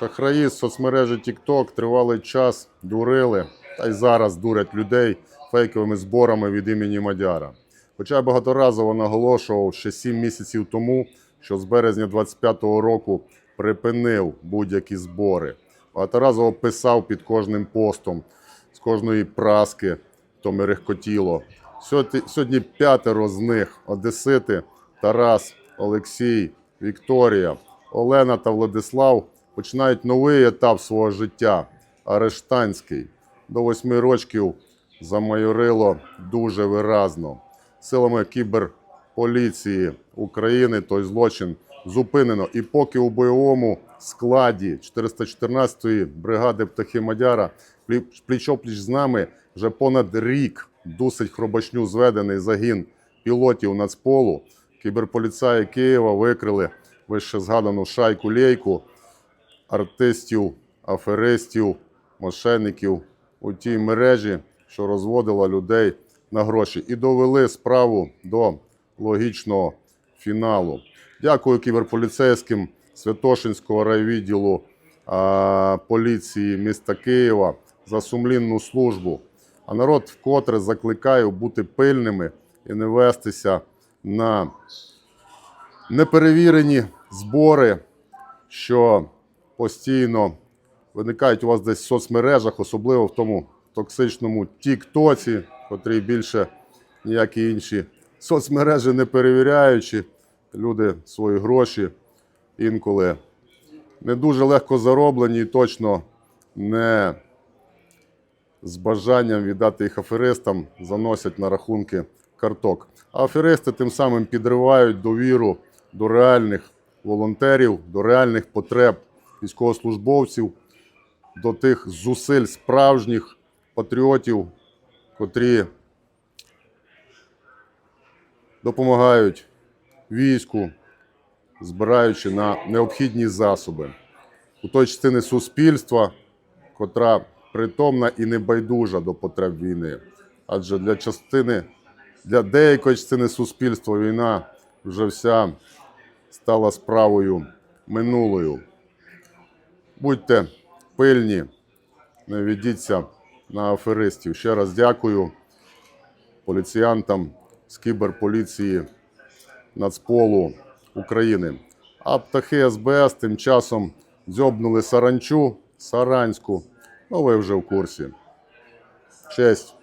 Шахраї з соцмережі TikTok тривалий час дурили, та й зараз дурять людей фейковими зборами від імені Мадяра. Хоча я багаторазово наголошував ще 7 місяців тому, що з березня 25-го року припинив будь-які збори. Багаторазово писав під кожним постом з кожної праски, то мерехкотіло. Сьогодні, п'ятеро з них одесити, Тарас, Олексій, Вікторія, Олена та Владислав починають новий етап свого життя арештанський. До восьми років замайорило дуже виразно. Силами кіберполіції України той злочин зупинено. І поки у бойовому складі 414-ї бригади птахи Мадяра пліч-опліч з нами вже понад рік досить хробачню зведений загін пілотів Нацполу, кіберполіцаї Києва викрили вище згадану шайку лейку артистів, аферистів, мошенників у тій мережі, що розводила людей на гроші, і довели справу до логічного фіналу. Дякую кіберполіцейським Святошинського райвідділу а, поліції міста Києва за сумлінну службу. А народ вкотре закликаю бути пильними і не вестися на неперевірені збори, що постійно виникають у вас десь в соцмережах, особливо в тому токсичному Тіктоці, котрий більше ніякі інші соцмережі не перевіряючи, люди свої гроші інколи не дуже легко зароблені і точно не з бажанням віддати їх аферистам заносять на рахунки карток. А аферисти тим самим підривають довіру до реальних волонтерів, до реальних потреб військовослужбовців, до тих зусиль справжніх патріотів, котрі допомагають війську, збираючи на необхідні засоби. У той частини суспільства, котра притомна і небайдужа до потреб війни. Адже для частини, для деякої частини суспільства війна вже вся стала справою минулою. Будьте пильні, не ведіться на аферистів. Ще раз дякую поліціянтам з кіберполіції Нацполу України. А птахи СБС тим часом дзьобнули саранчу, саранську. Ну, ви вже в курсі. Честь.